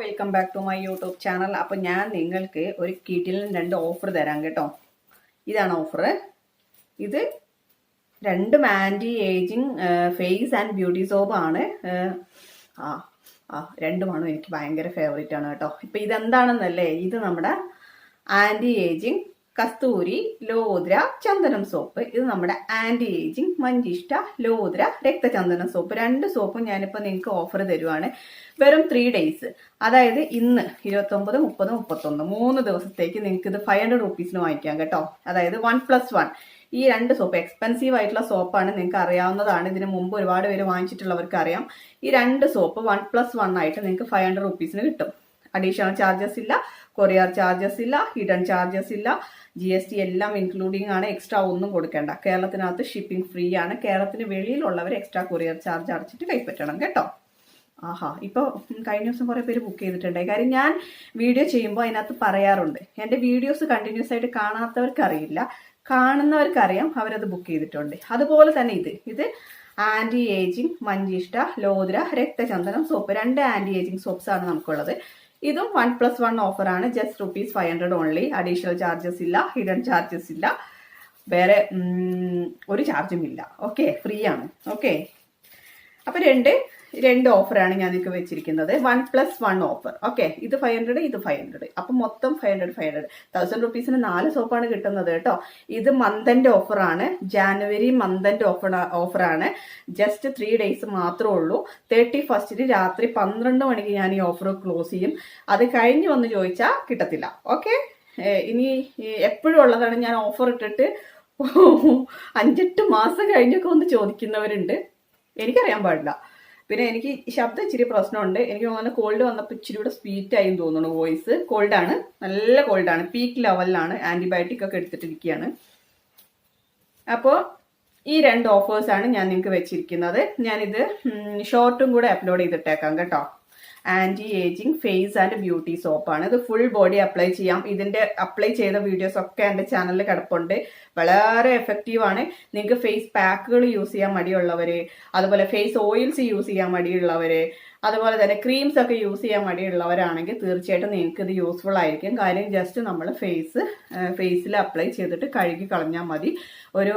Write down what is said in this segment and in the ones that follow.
Welcome back to my YouTube channel അപ്പോൾ ഞാൻ നിങ്ങൾക്ക് ഒരു കിറ്റിലിന് രണ്ട് ഓഫർ തരാം കേട്ടോ. ഇതാണ് ഓഫർ ഇത് രണ്ട് anti ageing face and beauty സോപ്പാണ് ആ ആ രണ്ടുമാണ് എനിക്ക് ഭയങ്കര ഫേവറേറ്റ് ആണ് കേട്ടോ. ഇപ്പം ഇതെന്താണെന്നല്ലേ? ഇത് നമ്മുടെ ആന്റി ഏജിങ് കസ്തൂരി ലോദ്ര ചന്ദനം സോപ്പ്. ഇത് നമ്മുടെ ആന്റി ഏജിങ് മഞ്ചിഷ്ട ലോദ്ര രക്തചന്ദനം സോപ്പ്. രണ്ട് സോപ്പും ഞാനിപ്പോൾ നിങ്ങൾക്ക് ഓഫർ തരുവാണ്. വെറും ത്രീ ഡേയ്സ് അതായത് ഇന്ന് ഇരുപത്തൊമ്പത് മുപ്പത് മുപ്പത്തൊന്ന്. മൂന്ന് ദിവസത്തേക്ക് നിങ്ങൾക്ക് ഇത് ഫൈവ് ഹൺഡ്രഡ് റുപ്പീസിന് വാങ്ങിക്കാം കേട്ടോ. അതായത് വൺ പ്ലസ് വൺ ഈ രണ്ട് സോപ്പ് എക്സ്പെൻസീവ് ആയിട്ടുള്ള സോപ്പാണ് നിങ്ങൾക്ക് അറിയാവുന്നതാണ്. ഇതിന് മുമ്പ് ഒരുപാട് പേര് വാങ്ങിച്ചിട്ടുള്ളവർക്ക് അറിയാം. ഈ രണ്ട് സോപ്പ് വൺ പ്ലസ് വൺ ആയിട്ട് നിങ്ങൾക്ക് ഫൈവ് ഹൺഡ്രഡ് റുപ്പീസിന് കിട്ടും. അഡീഷണൽ ചാർജസ് ഇല്ല. കൊറിയർ ചാർജസ് ഇല്ല. ഹിഡൻ ചാർജസ് ഇല്ല. ജി എസ് ടി എല്ലാം ഇൻക്ലൂഡിംഗ് ആണ് എക്സ്ട്രാ ഒന്നും കൊടുക്കേണ്ട. കേരളത്തിനകത്ത് ഷിപ്പിംഗ് ഫ്രീ ആണ്. കേരളത്തിന് വെളിയിലുള്ളവർ എക്സ്ട്രാ കൊറിയർ ചാർജ് അടച്ചിട്ട് കൈപ്പറ്റണം കേട്ടോ. ആഹാ ഇപ്പോൾ കഴിഞ്ഞ ദിവസം കുറേ പേര് ബുക്ക് ചെയ്തിട്ടുണ്ട് കാര്യം ഞാൻ വീഡിയോ ചെയ്യുമ്പോൾ അതിനകത്ത് പറയാറുണ്ട്. എന്റെ വീഡിയോസ് കണ്ടിന്യൂസ് ആയിട്ട് കാണാത്തവർക്ക് അറിയില്ല കാണുന്നവർക്കറിയാം അവരത് ബുക്ക് ചെയ്തിട്ടുണ്ട്. അതുപോലെ തന്നെ ഇത്. ഇത് ആന്റി ഏജിങ് മഞ്ചിഷ്ട ലോദ്ര രക്തചന്ദനം സോപ്പ് രണ്ട് ആന്റി ഏജിങ് സോപ്സ് ആണ് നമുക്കുള്ളത്. ഇതും വൺ പ്ലസ് വൺ ഓഫറാണ് just rupees five hundred only additional charges ഇല്ല. ഹിഡൻ ചാർജസ് ഇല്ല. വേറെ ഒരു ചാർജും ഇല്ല. ഓക്കെ ഫ്രീ ആണ്. ഓക്കെ അപ്പൊ രണ്ട് രണ്ട് ഓഫറാണ് ഞാൻ നിങ്ങൾക്ക് വെച്ചിരിക്കുന്നത്. One plus one offer okay ഇത് ഫൈവ് ഹൺഡ്രഡ് ഇത് ഫൈവ് ഹൺഡ്രഡ് അപ്പൊ മൊത്തം five hundred five hundred thousand റുപ്പീസിന് നാല് സോപ്പാണ് കിട്ടുന്നത് കേട്ടോ. ഇത് മന്തന്റെ ഓഫറാണ് ജാനുവരി മന്തന്റെ ഓഫർ ഓഫറാണ് ജസ്റ്റ് ത്രീ ഡേയ്സ് മാത്രമേ ഉള്ളൂ. തേർട്ടി ഫസ്റ്റിന് രാത്രി പന്ത്രണ്ട് മണിക്ക് ഞാൻ ഈ ഓഫർ ക്ലോസ് ചെയ്യും. അത് കഴിഞ്ഞ് വന്ന് ചോദിച്ചാൽ കിട്ടത്തില്ല. ഓക്കെ ഇനി എപ്പോഴും ഉള്ളതാണ് ഞാൻ ഓഫർ ഇട്ടിട്ട് അഞ്ചെട്ട് മാസം കഴിഞ്ഞൊക്കെ ഒന്ന് ചോദിക്കുന്നവരുണ്ട്. എനിക്കറിയാൻ പാടില്ല. പിന്നെ എനിക്ക് ശബ്ദം ഇച്ചിരി പ്രശ്നമുണ്ട്. എനിക്ക് തോന്നുന്നു കോൾഡ് വന്നപ്പോൾ ഇച്ചിരി കൂടെ സ്വീറ്റ് ആയി തോന്നുന്നു വോയിസ് കോൾഡാണ് നല്ല കോൾഡാണ് പീക്ക് ലെവലിലാണ് ആന്റിബയോട്ടിക് ഒക്കെ എടുത്തിട്ടിരിക്കുകയാണ് അപ്പോൾ ഈ രണ്ട് ഓഫേഴ്സാണ് ഞാൻ നിങ്ങൾക്ക് വെച്ചിരിക്കുന്നത്. ഞാനിത് ഷോർട്ടും കൂടെ അപ്ലോഡ് ചെയ്തിട്ടേക്കാം കേട്ടോ. Anti ageing face and beauty സോപ്പാണ് ഇത് ഫുൾ ബോഡി അപ്ലൈ ചെയ്യാം. ഇതിന്റെ അപ്ലൈ ചെയ്ത വീഡിയോസ് ഒക്കെ എന്റെ ചാനലിൽ കിടപ്പുണ്ട്. വളരെ എഫക്റ്റീവ് ആണ്. നിങ്ങൾക്ക് ഫേസ് പാക്കുകൾ യൂസ് ചെയ്യാൻ മടിയുള്ളവർ അതുപോലെ ഫേസ് ഓയിൽസ് യൂസ് ചെയ്യാൻ മടിയുള്ളവര് അതുപോലെ തന്നെ ക്രീംസ് ഒക്കെ യൂസ് ചെയ്യാൻ മടിയുള്ളവരാണെങ്കിൽ തീർച്ചയായിട്ടും നിങ്ങൾക്ക് ഇത് യൂസ്ഫുൾ ആയിരിക്കും. കാര്യം ജസ്റ്റ് നമ്മൾ ഫേസ് ഫേസിൽ അപ്ലൈ ചെയ്തിട്ട് കഴുകി കളഞ്ഞാൽ മതി. ഒരു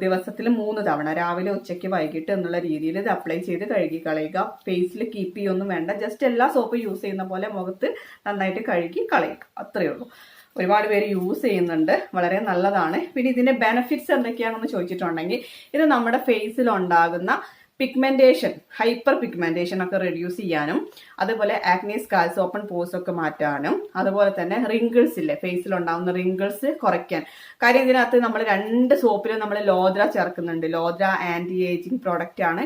ദിവസത്തിൽ മൂന്ന് തവണ രാവിലെ ഉച്ചയ്ക്ക് വൈകിട്ട് എന്നുള്ള രീതിയിൽ ഇത് അപ്ലൈ ചെയ്ത് കഴുകി കളയുക. ഫേസിൽ കീപ്പ് ചെയ്യൊന്നും വേണ്ട. ജസ്റ്റ് എല്ലാ സോപ്പ് യൂസ് ചെയ്യുന്ന പോലെ മുഖത്ത് നന്നായിട്ട് കഴുകി കളയുക. അത്രയേ ഉള്ളൂ. ഒരുപാട് പേര് യൂസ് ചെയ്യുന്നുണ്ട്. വളരെ നല്ലതാണ്. പിന്നെ ഇതിന്റെ ബെനഫിറ്റ്സ് എന്തൊക്കെയാണെന്ന് ചോദിച്ചിട്ടുണ്ടെങ്കിൽ ഇത് നമ്മുടെ ഫേസിൽ ഉണ്ടാകുന്ന പിഗ്മെന്റേഷൻ ഹൈപ്പർ പിഗ്മെന്റേഷൻ ഒക്കെ റെഡ്യൂസ് ചെയ്യാനും അതുപോലെ ആക്നീസ് കാൽസ് ഓപ്പൺ പോസ് ഒക്കെ മാറ്റാനും അതുപോലെ തന്നെ റിങ്കിൾസ് ഇല്ലേ ഫേസിൽ ഉണ്ടാകുന്ന റിങ്കിൾസ് കുറയ്ക്കാൻ. കാര്യം ഇതിനകത്ത് നമ്മൾ രണ്ട് സോപ്പിലും നമ്മൾ ലോദ്ര ചേർക്കുന്നുണ്ട്. ലോദ്ര ആന്റി ഏജിങ് പ്രോഡക്റ്റ് ആണ്.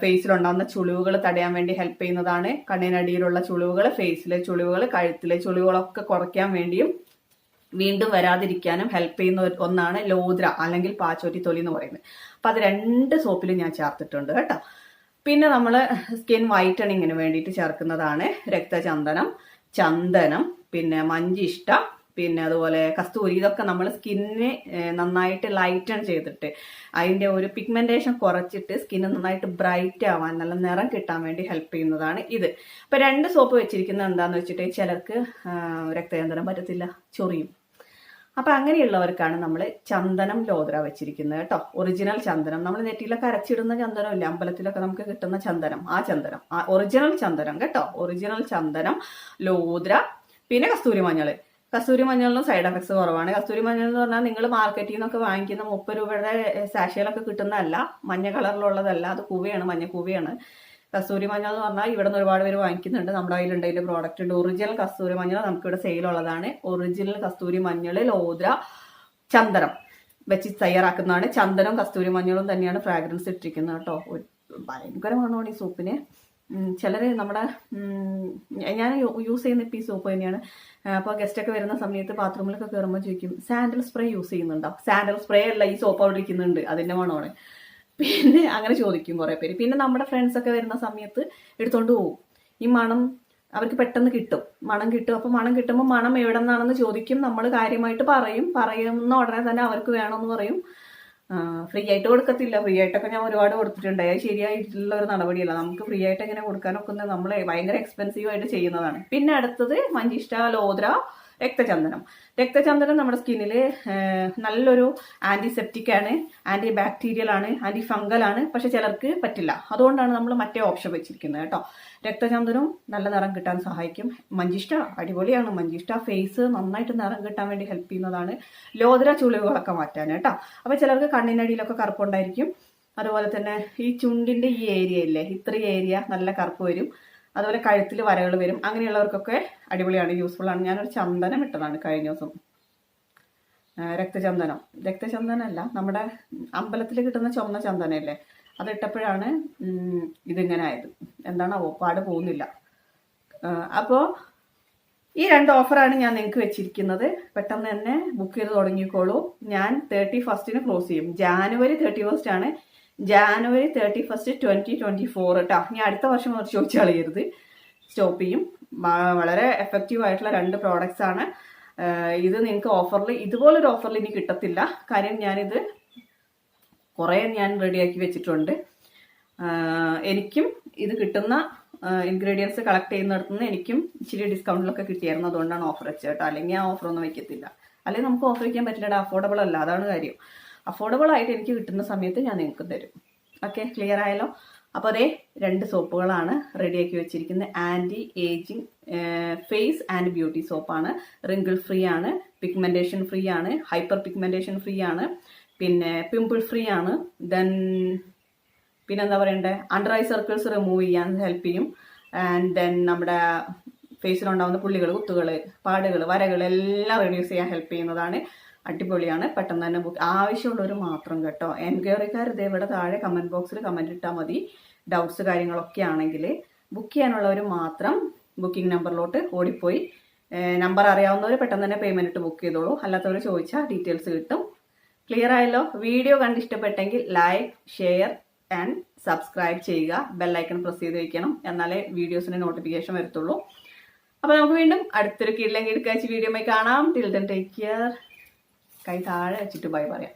ഫേസിൽ ഉണ്ടാകുന്ന ചുളിവുകൾ തടയാൻ വേണ്ടി ഹെൽപ്പ് ചെയ്യുന്നതാണ്. കണ്ണിനടിയിലുള്ള ചുളിവുകൾ ഫേസിലെ ചുളിവുകൾ കഴുത്തിലെ ചുളിവുകളൊക്കെ കുറയ്ക്കാൻ വേണ്ടിയും വീണ്ടും വരാതിരിക്കാനും ഹെൽപ്പ് ചെയ്യുന്ന ഒന്നാണ് ലോദ്ര അല്ലെങ്കിൽ പാച്ചോറ്റി തൊലി എന്ന് പറയുന്നത്. അപ്പൊ അത് രണ്ട് സോപ്പിലും ഞാൻ ചേർത്തിട്ടുണ്ട് കേട്ടോ. പിന്നെ നമ്മൾ സ്കിൻ വൈറ്റണിങ്ങിന് വേണ്ടിയിട്ട് ചേർക്കുന്നതാണ് രക്തചന്ദനം ചന്ദനം പിന്നെ മഞ്ചിഷ്ട പിന്നെ അതുപോലെ കസ്തൂരി. ഇതൊക്കെ നമ്മൾ സ്കിന്നിനെ നന്നായിട്ട് ലൈറ്റൺ ചെയ്തിട്ട് അതിന്റെ ഒരു പിഗ്മെന്റേഷൻ കുറച്ചിട്ട് സ്കിന്ന് നന്നായിട്ട് ബ്രൈറ്റ് ആവാൻ നല്ല നിറം കിട്ടാൻ വേണ്ടി ഹെൽപ്പ് ചെയ്യുന്നതാണ് ഇത്. ഇപ്പം രണ്ട് സോപ്പ് വെച്ചിരിക്കുന്നത് എന്താണെന്ന് വെച്ചിട്ട് ചിലർക്ക് രക്തചന്ദനം പറ്റത്തില്ല ചൊറിയും. അപ്പൊ അങ്ങനെയുള്ളവർക്കാണ് നമ്മൾ ചന്ദനം ലോദ്ര വെച്ചിരിക്കുന്നത് കേട്ടോ. ഒറിജിനൽ ചന്ദനം. നമ്മൾ നെറ്റിയിലൊക്കെ അരച്ചിടുന്ന ചന്ദനം ഇല്ല അമ്പലത്തിലൊക്കെ നമുക്ക് കിട്ടുന്ന ചന്ദനം. ആ ചന്ദനം. ആ ഒറിജിനൽ ചന്ദനം കേട്ടോ. ഒറിജിനൽ ചന്ദനം ലോദ്ര പിന്നെ കസ്തൂരി മഞ്ഞൾ. കസ്തൂരി മഞ്ഞളിനും സൈഡ് എഫക്ട്സ് കുറവാണ്. കസ്തൂരി മഞ്ഞൾ എന്ന് പറഞ്ഞാൽ നിങ്ങൾ മാർക്കറ്റിൽ നിന്നൊക്കെ വാങ്ങിക്കുന്ന മുപ്പത് രൂപയുടെ സാഷികളൊക്കെ കിട്ടുന്നതല്ല. മഞ്ഞ കളറിലുള്ളതല്ല അത് കൂവയാണ് മഞ്ഞ കൂവയാണ് കസ്തൂരി മഞ്ഞൾ എന്ന് പറഞ്ഞാൽ ഇവിടെ നിന്ന് ഒരുപാട് പേര് വാങ്ങിക്കുന്നുണ്ട്. നമ്മുടെ കയ്യിലുണ്ട് അതിന്റെ പ്രോഡക്റ്റ് ഉണ്ട് ഒറിജിനൽ കസ്തൂരി മഞ്ഞൾ സെയിൽ ഉള്ളതാണ്. ഒറിജിനൽ കസ്തൂരി മഞ്ഞൾ ലോദ്ര ചന്ദനം വെച്ച് തയ്യാറാക്കുന്നതാണ്. ചന്ദനം കസ്തൂരി മഞ്ഞളും തന്നെയാണ് ഫ്രാഗ്രൻസ് ഇട്ടിരിക്കുന്നത് കേട്ടോ. ഭയങ്കരമാണോ ഈ സൂപ്പിന്. ചിലർ നമ്മുടെ ഞാൻ യൂസ് ചെയ്യുന്ന ഇപ്പം ഈ സോപ്പ് തന്നെയാണ്. അപ്പോൾ ഗസ്റ്റൊക്കെ വരുന്ന സമയത്ത് ബാത്റൂമിലൊക്കെ കയറുമ്പോൾ ചോദിക്കും സാൻഡൽ സ്പ്രേ യൂസ് ചെയ്യുന്നുണ്ടോ? സാൻഡൽ സ്പ്രേ അല്ല ഈ സോപ്പ് അവിടെ ഇരിക്കുന്നുണ്ട്. അതിന്റെ മണമാണ്. പിന്നെ അങ്ങനെ ചോദിക്കും കുറേ പേര്. പിന്നെ നമ്മുടെ ഫ്രണ്ട്സ് ഒക്കെ വരുന്ന സമയത്ത് എടുത്തോണ്ട് പോകും ഈ മണം അവർക്ക് പെട്ടെന്ന് കിട്ടും. മണം കിട്ടും. അപ്പോൾ മണം കിട്ടുമ്പോൾ മണം എവിടെ നിന്നാണെന്ന് ചോദിക്കും. നമ്മൾ കാര്യമായിട്ട് പറയും. പറയുന്ന ഉടനെ തന്നെ അവർക്ക് വേണമെന്ന് പറയും. ഫ്രീ ആയിട്ട് കൊടുക്കത്തില്ല. ഫ്രീ ആയിട്ടൊക്കെ ഞാൻ ഒരുപാട് കൊടുത്തിട്ടുണ്ട്. അത് ശരിയായിട്ടുള്ള ഒരു നടപടിയല്ല. നമുക്ക് ഫ്രീ ആയിട്ട് എങ്ങനെ കൊടുക്കാനൊക്കെ നമ്മൾ ഭയങ്കര എക്സ്പെൻസീവ് ആയിട്ട് ചെയ്യുന്നതാണ്. പിന്നെ അടുത്തത് മഞ്ചിഷ്ട ലോദ്ര രക്തചന്ദനം. രക്തചന്ദനം നമ്മുടെ സ്കിന്നിൽ നല്ലൊരു ആന്റിസെപ്റ്റിക് ആണ് ആന്റി ബാക്ടീരിയൽ ആണ് ആന്റി ഫംഗൽ ആണ്. പക്ഷെ ചിലർക്ക് പറ്റില്ല. അതുകൊണ്ടാണ് നമ്മൾ മറ്റേ ഓപ്ഷൻ വെച്ചിരിക്കുന്നത് കേട്ടോ. രക്തചന്ദനം നല്ല നിറം കിട്ടാൻ സഹായിക്കും. മഞ്ചിഷ്ട അടിപൊളിയാണ്. മഞ്ചിഷ്ട ഫേസ് നന്നായിട്ട് നിറം കിട്ടാൻ വേണ്ടി ഹെൽപ്പ് ചെയ്യുന്നതാണ്. ലോതര ചുളിവുകളൊക്കെ മാറ്റാൻ കേട്ടോ. അപ്പോൾ ചിലർക്ക് കണ്ണിനടിയിലൊക്കെ കറുപ്പുണ്ടായിരിക്കും. അതുപോലെ തന്നെ ഈ ചുണ്ടിന്റെ ഈ ഏരിയ ഇല്ലേ ഇത്രയും ഏരിയ നല്ല കറുപ്പ് വരും. അതുപോലെ കഴുത്തിൽ വരകൾ വരും. അങ്ങനെയുള്ളവർക്കൊക്കെ അടിപൊളിയാണ് യൂസ്ഫുൾ ആണ്. ഞാനൊരു ചന്ദനം ഇട്ടതാണ് കഴിഞ്ഞ ദിവസം. രക്തചന്ദനം. രക്തചന്ദനമല്ല നമ്മുടെ അമ്പലത്തിൽ കിട്ടുന്ന ചുമന്ന ചന്ദനമല്ലേ അത് ഇട്ടപ്പോഴാണ് ഉം, ഇതിങ്ങനെ ആയത്. എന്താണ് പാട് പോകുന്നില്ല. അപ്പോൾ ഈ രണ്ട് ഓഫറാണ് ഞാൻ നിങ്ങൾക്ക് വെച്ചിരിക്കുന്നത്. പെട്ടെന്ന് തന്നെ ബുക്ക് ചെയ്ത് തുടങ്ങിക്കോളൂ. ഞാൻ തേർട്ടി ഫസ്റ്റിന് ക്ലോസ് ചെയ്യും. ജാനുവരി തേർട്ടി ഫസ്റ്റ് ആണ് January thirty first twenty twenty four കേട്ടോ ഇനി അടുത്ത വർഷം അവർ ചോദിച്ചു കളയരുത് സ്റ്റോപ്പ് ചെയ്യും വളരെ എഫക്റ്റീവ് ആയിട്ടുള്ള രണ്ട് പ്രോഡക്റ്റ്സ് ആണ്. ഇത് നിങ്ങൾക്ക് ഓഫറിൽ ഇതുപോലൊരു ഓഫറിൽ ഇനി കിട്ടത്തില്ല. കാര്യം ഞാനിത് കുറേ ഞാൻ റെഡിയാക്കി വെച്ചിട്ടുണ്ട്. എനിക്കും ഇത് കിട്ടുന്ന ഇൻഗ്രീഡിയൻസ് കളക്ട് ചെയ്യുന്നിടത്തുനിന്ന് എനിക്കും ഇച്ചിരി ഡിസ്കൗണ്ടിലൊക്കെ കിട്ടിയായിരുന്നു. അതുകൊണ്ടാണ് ഓഫർ വെച്ചത് കേട്ടോ. അല്ലെങ്കിൽ ആ ഓഫറൊന്നും വയ്ക്കത്തില്ല അല്ലെങ്കിൽ നമുക്ക് ഓഫർ വയ്ക്കാൻ പറ്റില്ല അഫോർഡബിൾ അല്ല. അതാണ് കാര്യം. അഫോർഡബിൾ ആയിട്ട് എനിക്ക് കിട്ടുന്ന സമയത്ത് ഞാൻ നിങ്ങൾക്ക് തരും. ഓക്കെ ക്ലിയർ ആയല്ലോ? അപ്പോൾ അതേ രണ്ട് സോപ്പുകളാണ് റെഡിയാക്കി വെച്ചിരിക്കുന്നത്. Anti ageing face and beauty സോപ്പാണ് wrinkle free ആണ് പിഗ്മെന്റേഷൻ ഫ്രീ ആണ് ഹൈപ്പർ പിഗ്മെന്റേഷൻ ഫ്രീ ആണ് പിന്നെ പിമ്പിൾ ഫ്രീ ആണ്. ദെൻ പിന്നെന്താ പറയണ്ടേ? അണ്ടർ ഐ സർക്കിൾസ് റിമൂവ് ചെയ്യാൻ ഹെൽപ്പ് ചെയ്യും. ആൻഡ് ദെൻ നമ്മുടെ ഫേസിലുണ്ടാകുന്ന പുള്ളികൾ കുത്തുകൾ പാടുകൾ വരകൾ എല്ലാം റിഡ്യൂസ് ചെയ്യാൻ ഹെൽപ്പ് ചെയ്യുന്നതാണ്. അടിപൊളിയാണ്. പെട്ടെന്ന് തന്നെ ബുക്ക് ആവശ്യമുള്ളവർ മാത്രം കേട്ടോ. എൻക്വയറിക്കാർ ഇതേ ഇവിടെ താഴെ കമന്റ് ബോക്സിൽ കമന്റ് ഇട്ടാൽ മതി. ഡൗട്ട്സ് കാര്യങ്ങളൊക്കെ ആണെങ്കിൽ ബുക്ക് ചെയ്യാനുള്ളവർ മാത്രം ബുക്കിംഗ് നമ്പറിലോട്ട് ഓടിപ്പോയി. നമ്പർ അറിയാവുന്നവർ പെട്ടെന്ന് തന്നെ പേയ്മെന്റ് ഇട്ട് ബുക്ക് ചെയ്തോളൂ. അല്ലാത്തവർ ചോദിച്ചാൽ ഡീറ്റെയിൽസ് കിട്ടും. ക്ലിയർ ആയല്ലോ? വീഡിയോ കണ്ട് ഇഷ്ടപ്പെട്ടെങ്കിൽ ലൈക്ക് ഷെയർ ആൻഡ് സബ്സ്ക്രൈബ് ചെയ്യുക. ബെല്ലൈക്കൺ പ്രസ് ചെയ്ത് വയ്ക്കണം എന്നാലേ വീഡിയോസിന് നോട്ടിഫിക്കേഷൻ വരത്തുള്ളൂ. അപ്പോൾ നമുക്ക് വീണ്ടും അടുത്തൊരു കീഴിലെങ്കിൽ കഴിച്ച് വീഡിയോ കാണാം. ടിൽ ദൻ ടേക്ക് കെയർ കൈ താഴെ വെച്ചിട്ട് ബൈ പറയാം.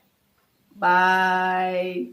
ബൈ